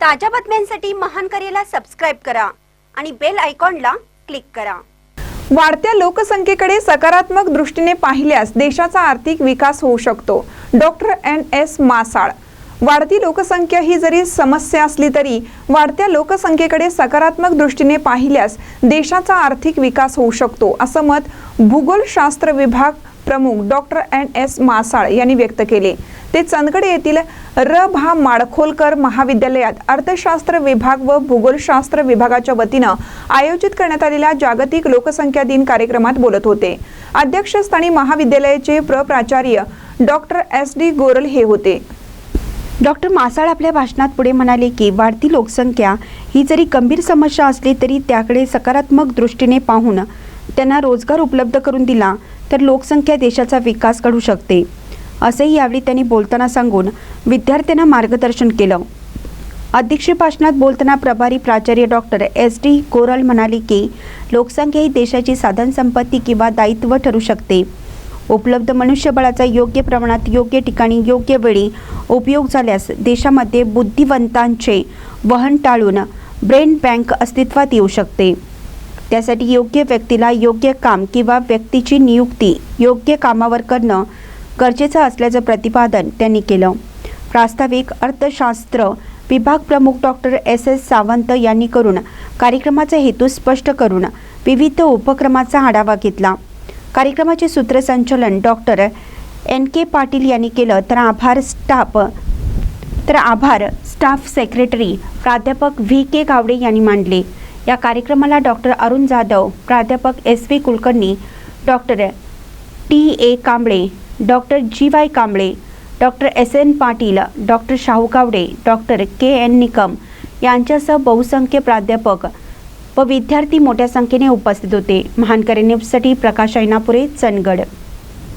ताज्या बातम्यांसाठी महान करेला सबस्क्राईब करा आणि बेल आयकॉनला क्लिक करा. वाढत्या लोकसंख्येकडे सकारात्मक दृष्टीने पाहिल्यास देशाचा आर्थिक विकास होऊ शकतो. Doctor N S Masal. वाढती लोकसंख्या ही जरी समस्या असली तरी वाढत्या लोकसंख्येकडे सकारात्मक दृष्टीने पाहिल्यास देशाचा आर्थिक विकास होऊ शकतो असं मत भूगोलशास्त्र विभाग प्रमुख डॉक्टर एन एस मासाळ यांनी व्यक्त केले. ते चंदगड येथील र भा माडखोलकर महाविद्यालयात अर्थशास्त्र विभाग व भूगोलशास्त्र विभागाच्या वतीनं आयोजित करण्यात आलेल्या जागतिक लोकसंख्या दिन कार्यक्रमात बोलत होते. अध्यक्षस्थानी महाविद्यालयाचे प्र प्राचार्य डॉक्टर एस डी गोरल हे होते. डॉक्टर मासाळ आपल्या भाषणात पुढे म्हणाले की वाढती लोकसंख्या ही जरी गंभीर समस्या असली तरी त्याकडे सकारात्मक दृष्टीने पाहून त्यांना रोजगार उपलब्ध करून दिला तर लोकसंख्या देशाचा विकास घडू शकते. असेही यावेळी त्यांनी बोलताना सांगून विद्यार्थ्यांना मार्गदर्शन केलं. अध्यक्ष भाषणात बोलताना प्रभारी प्राचार्य डॉक्टर एस डी कोरल म्हणाले की लोकसंख्या ही देशाची साधनसंपत्ती किंवा दायित्व ठरू शकते. उपलब्ध मनुष्यबळाचा योग्य प्रमाणात योग्य ठिकाणी योग्य वेळी उपयोग झाल्यास देशामध्ये बुद्धिवंतांचे वहन टाळून ब्रेन बँक अस्तित्वात येऊ शकते. त्यासाठी योग्य व्यक्तीला योग्य काम किंवा व्यक्तीची नियुक्ती योग्य कामावर करणं गरजेचं असल्याचं प्रतिपादन त्यांनी केलं. प्रास्ताविक अर्थशास्त्र विभाग प्रमुख डॉक्टर एस. एस. सावंत यांनी करून कार्यक्रमाचा हेतू स्पष्ट करून विविध उपक्रमाचा आढावा घेतला. कार्यक्रमाचे सूत्रसंचालन डॉक्टर एन. के. पाटील यांनी केलं. तर आभार स्टाफ तर आभार स्टाफ सेक्रेटरी प्राध्यापक व्ही. के. गावडे यांनी मांडले. या कार्यक्रमाला डॉक्टर अरुण जाधव प्राध्यापक S. V. Kulkarni doctor T. A. Kamble doctor G Y Kamble doctor S N Patil doctor Shahu Kawade doctor K N Nikam यांच्यासह बहुसंख्य प्राध्यापक व विद्यार्थी मोठ्या संख्येने उपस्थित होते. महानकरे न्यूजसाठी प्रकाश ऐनापुरे चंदगड.